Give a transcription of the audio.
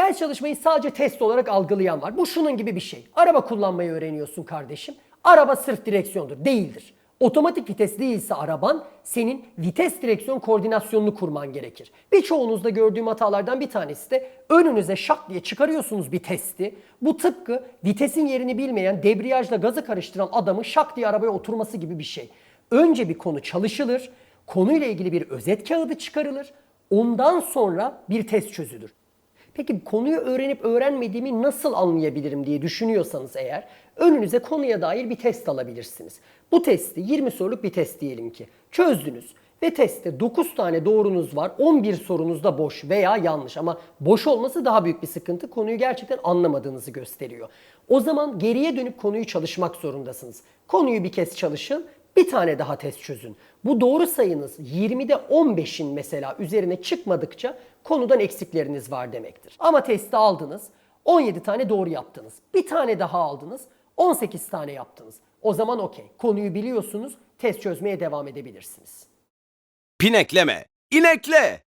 Ders çalışmayı sadece test olarak algılayan var. Bu şunun gibi bir şey. Araba kullanmayı öğreniyorsun kardeşim. Araba sırf direksiyondur. Değildir. Otomatik vites değilse araban senin vites direksiyon koordinasyonunu kurman gerekir. Birçoğunuzda gördüğüm hatalardan bir tanesi de önünüze şak diye çıkarıyorsunuz bir testi. Bu tıpkı vitesin yerini bilmeyen debriyajla gazı karıştıran adamın şak diye arabaya oturması gibi bir şey. Önce bir konu çalışılır, konuyla ilgili bir özet kağıdı çıkarılır, ondan sonra bir test çözülür. Peki konuyu öğrenip öğrenmediğimi nasıl anlayabilirim diye düşünüyorsanız eğer önünüze konuya dair bir test alabilirsiniz. Bu testi 20 soruluk bir test diyelim ki çözdünüz ve testte 9 tane doğrunuz var 11 sorunuz da boş veya yanlış ama boş olması daha büyük bir sıkıntı konuyu gerçekten anlamadığınızı gösteriyor. O zaman geriye dönüp konuyu çalışmak zorundasınız. Konuyu bir kez çalışın bir tane daha test çözün. Bu doğru sayınız 20'de 15'in mesela üzerine çıkmadıkça konudan eksikleriniz var demektir. Ama testi aldınız, 17 tane doğru yaptınız. Bir tane daha aldınız, 18 tane yaptınız. O zaman okey. Konuyu biliyorsunuz, test çözmeye devam edebilirsiniz. Pinekleme, inekle.